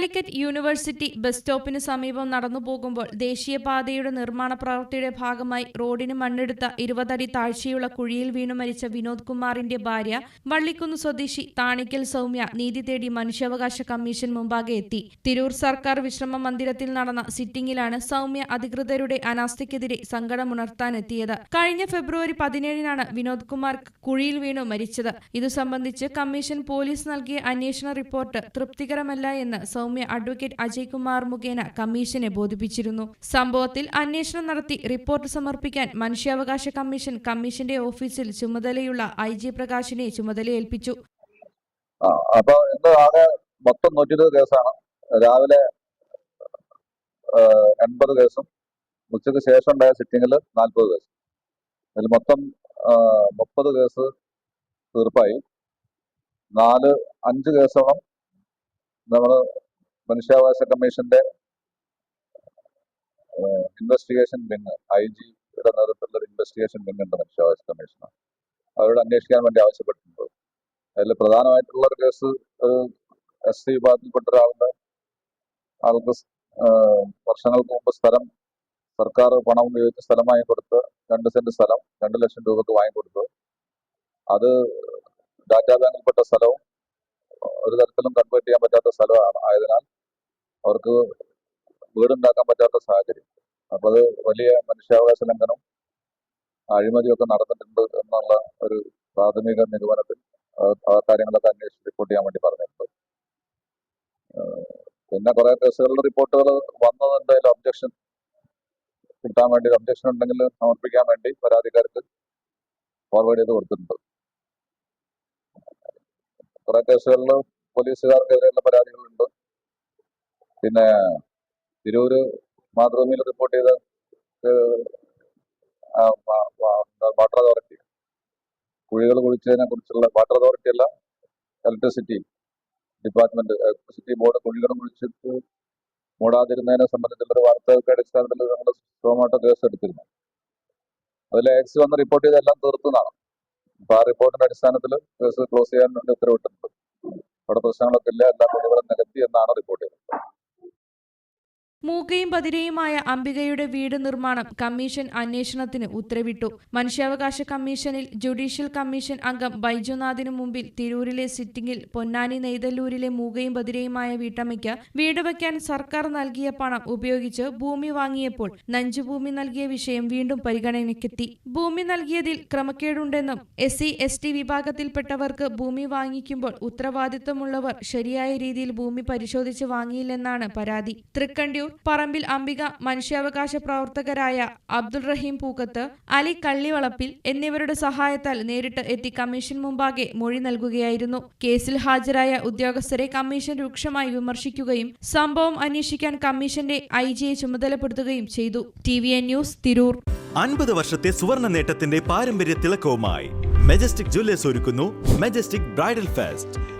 Calicut University bus സ്റ്റോപ്പിന് സമീപം നടന്നു പോകുമ്പോൾ ദേശീയപാതയുടെ നിർമ്മാണ പ്രവൃത്തിയുടെ ഭാഗമായി റോഡിന് മണ്ണെടുത്ത ഇരുപതടി താഴ്ചയുള്ള കുഴിയിൽ വീണു മരിച്ച വിനോദ് കുമാറിന്റെ ഭാര്യ വള്ളിക്കുന്ന് സ്വദേശി താണിക്കൽ സൗമ്യ നീതി തേടി മനുഷ്യാവകാശ കമ്മീഷൻ മുമ്പാകെ എത്തി. തിരൂർ സർക്കാർ വിശ്രമ മന്ദിരത്തിൽ നടന്ന സിറ്റിംഗിലാണ് സൗമ്യ അധികൃതരുടെ അനാസ്ഥയ്ക്കെതിരെ സങ്കടമുണർത്താനെത്തിയത്. കഴിഞ്ഞ ഫെബ്രുവരി പതിനേഴിനാണ് വിനോദ് കുമാർ കുഴിയിൽ വീണു മരിച്ചത്. ഇതു സംബന്ധിച്ച് കമ്മീഷൻ പോലീസ് നൽകിയ അന്വേഷണ റിപ്പോർട്ട് തൃപ്തികരമല്ല എന്ന് സൗമ്യ അഡ്വക്കേറ്റ് അജയ്കുമാർ മുഖേന കമ്മീഷനെ ബോധിപ്പിച്ചിരുന്നു. സംഭവത്തിൽ അന്വേഷണം നടത്തി റിപ്പോർട്ട് സമർപ്പിക്കാൻ മനുഷ്യാവകാശ കമ്മീഷൻ കമ്മീഷന്റെ ഓഫീസിൽ ചുമതലയുള്ള ഐ ജി പ്രകാശിനെ ചുമതലയേൽപ്പിച്ചു. ആകെ മൊത്തം നൂറ്റി ഇരുപത് കേസാണ്. രാവിലെ എൺപത് കേസും ഉച്ചയ്ക്ക് ശേഷം ഉണ്ടായ സിറ്റിങ്ങിൽ നാൽപ്പത് കേസ്. അതിൽ മൊത്തം മുപ്പത് കേസ് തീർപ്പായി. നാല് അഞ്ച് കേസോളം നമ്മൾ മനുഷ്യാവകാശ കമ്മീഷന്റെ ഇൻവെസ്റ്റിഗേഷൻ വിങ് ഐ ജിയുടെ നേതൃത്വത്തിലുള്ള ഒരു ഇൻവെസ്റ്റിഗേഷൻ വിങ് ഉണ്ട് മനുഷ്യാവകാശ കമ്മീഷന്. അവരോട് അന്വേഷിക്കാൻ വേണ്ടി ആവശ്യപ്പെട്ടിട്ടുണ്ട്. അതിൽ പ്രധാനമായിട്ടുള്ള ഒരു കേസ് എസ് സി വിഭാഗത്തിൽപ്പെട്ട ഒരാളുടെ ആൾക്ക് വർഷങ്ങൾക്ക് മുമ്പ് സ്ഥലം സർക്കാർ പണം ഉപയോഗിച്ച് സ്ഥലം വാങ്ങിക്കൊടുത്ത് രണ്ട് സെന്റ് സ്ഥലം രണ്ട് ലക്ഷം രൂപക്ക് കൊടുത്ത് അത് ഡാറ്റാ ബാങ്കിൽപ്പെട്ട സ്ഥലവും ഒരു തരത്തിലും കൺവേർട്ട് ചെയ്യാൻ പറ്റാത്ത സ്ഥലമാണ് ആയതിനാൽ അവർക്ക് വീടുണ്ടാക്കാൻ പറ്റാത്ത സാഹചര്യം. അപ്പൊ അത് വലിയ മനുഷ്യാവകാശ ലംഘനം അഴിമതിയൊക്കെ നടന്നിട്ടുണ്ട് എന്നുള്ള ഒരു പ്രാഥമിക നിഗമനത്തിൽ ആ- കാര്യങ്ങളൊക്കെ അന്വേഷിച്ച് റിപ്പോർട്ട് ചെയ്യാൻ വേണ്ടി പറഞ്ഞിട്ടുണ്ട്. പിന്നെ കുറെ കേസുകളുടെ റിപ്പോർട്ടുകൾ അതിൽ ഒബ്ജക്ഷൻ കിട്ടാൻ വേണ്ടി ഒബ്ജക്ഷൻ ഉണ്ടെങ്കിൽ സമർപ്പിക്കാൻ വേണ്ടി പരാതിക്കാർക്ക് ഫോർവേഡ് ചെയ്ത് കൊടുത്തിട്ടുണ്ട്. കുറെ കേസുകളിൽ പോലീസുകാർക്കെതിരെയുള്ള പരാതികളുണ്ട്. പിന്നെ തിരൂര് മാതൃഭൂമിയിൽ റിപ്പോർട്ട് ചെയ്ത വാട്ടർ അതോറിറ്റി കുഴികൾ കുഴിച്ചതിനെ കുറിച്ചുള്ള വാട്ടർ അതോറിറ്റി അല്ല ഇലക്ട്രിസിറ്റി ഡിപ്പാർട്ട്മെന്റ് ഇലക്ട്രിസിറ്റി ബോർഡ് കുഴികൾ കുഴിച്ചിട്ട് മൂടാതിരുന്നതിനെ സംബന്ധിച്ചുള്ള ഒരു വാർത്തകളുടെ അടിസ്ഥാനത്തിൽ നമ്മൾ സോമാട്ടോ കേസ് എടുത്തിരുന്നു. അതിൽ എക്സ് വന്ന് റിപ്പോർട്ട് ചെയ്തെല്ലാം തീർത്തുന്നതാണ് അപ്പൊ ആ റിപ്പോർട്ടിന്റെ അടിസ്ഥാനത്തിൽ കേസ് ക്ലോസ് ചെയ്യാൻ വേണ്ടി ഉത്തരവിട്ടിട്ടുണ്ട്. അവിടെ പ്രശ്നങ്ങളൊക്കെ ഇല്ല എല്ലാ പ്രതികളും നികത്തി എന്നാണ് റിപ്പോർട്ട് ചെയ്തത് മൂകയും പതിരയുമായ അംബികയുടെ വീട് നിർമ്മാണം കമ്മീഷൻ അന്വേഷണത്തിന് ഉത്തരവിട്ടു. മനുഷ്യാവകാശ കമ്മീഷനിൽ ജുഡീഷ്യൽ കമ്മീഷൻ അംഗം ബൈജുനാഥിനു മുമ്പിൽ തിരൂരിലെ സിറ്റിംഗിൽ പൊന്നാനി നെയ്തല്ലൂരിലെ മൂകയും ബദിരയുമായ വീട്ടമ്മയ്ക്ക് വീട് വയ്ക്കാൻ സർക്കാർ നൽകിയ പണം ഉപയോഗിച്ച് ഭൂമി വാങ്ങിയപ്പോൾ നഞ്ചുഭൂമി നൽകിയ വിഷയം വീണ്ടും പരിഗണനയ്ക്കെത്തി. ഭൂമി നൽകിയതിൽ ക്രമക്കേടുണ്ടെന്നും എസ് സി എസ് ടി വിഭാഗത്തിൽപ്പെട്ടവർക്ക് ഭൂമി വാങ്ങിക്കുമ്പോൾ ഉത്തരവാദിത്തമുള്ളവർ ശരിയായ രീതിയിൽ ഭൂമി പരിശോധിച്ച് വാങ്ങിയില്ലെന്നാണ് പരാതി. തൃക്കണ്ടിയൂർ പറമ്പിൽ അംബിക മനുഷ്യാവകാശ പ്രവർത്തകരായ അബ്ദുൾ റഹീം പൂക്കത്ത് അലി കള്ളിവളപ്പിൽ എന്നിവരുടെ സഹായത്താൽ നേരിട്ട് എത്തി കമ്മീഷൻ മുമ്പാകെ മൊഴി നൽകുകയായിരുന്നു. കേസിൽ ഹാജരായ ഉദ്യോഗസ്ഥരെ കമ്മീഷൻ രൂക്ഷമായി വിമർശിക്കുകയും സംഭവം അന്വേഷിക്കാൻ കമ്മീഷന്റെ ഐ ജിയെ ചുമതലപ്പെടുത്തുകയും ചെയ്തു. T V N News Tirur. അൻപത് വർഷത്തെ സുവർണ നേട്ടത്തിന്റെ പാരമ്പര്യ തിളക്കവുമായി മെജസ്റ്റിക് ജ്വല്ലേഴ്സ് ഒരുക്കുന്നു Majestic bridal fest